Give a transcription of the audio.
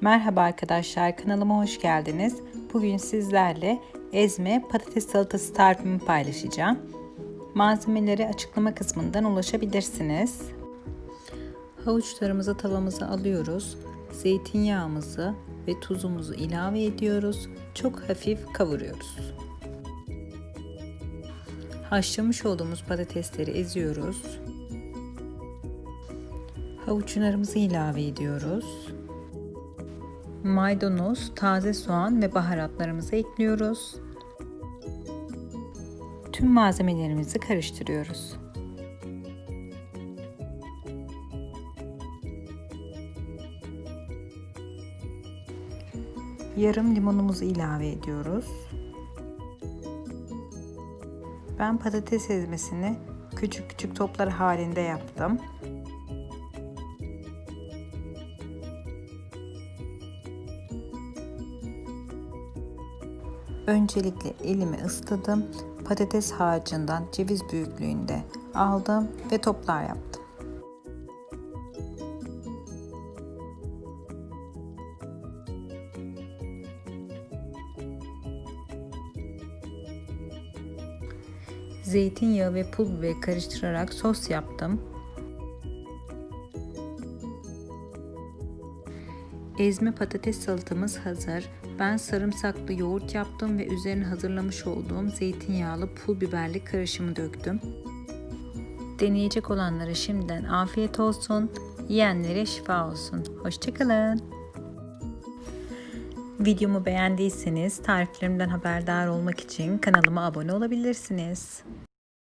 Merhaba arkadaşlar kanalıma hoş geldiniz. Bugün sizlerle ezme patates salatası tarifimi paylaşacağım. Malzemeleri açıklama kısmından ulaşabilirsiniz. Havuçlarımızı tavamıza alıyoruz. Zeytinyağımızı ve tuzumuzu ilave ediyoruz. Çok hafif kavuruyoruz. Haşlamış olduğumuz patatesleri eziyoruz. Havuçlarımızı ilave ediyoruz. Maydanoz, taze soğan ve baharatlarımızı ekliyoruz. Tüm malzemelerimizi karıştırıyoruz. Yarım limonumuzu ilave ediyoruz. Ben patates ezmesini küçük küçük toplar halinde yaptım. Öncelikle elimi ısladım. Patates harcından ceviz büyüklüğünde aldım ve toplar yaptım. Zeytinyağı ve pul biber karıştırarak sos yaptım. Ezme patates salatamız hazır. Ben sarımsaklı yoğurt yaptım ve üzerine hazırlamış olduğum zeytinyağlı pul biberli karışımı döktüm. Deneyecek olanlara şimdiden afiyet olsun, yiyenlere şifa olsun. Hoşçakalın. Videomu beğendiyseniz tariflerimden haberdar olmak için kanalıma abone olabilirsiniz.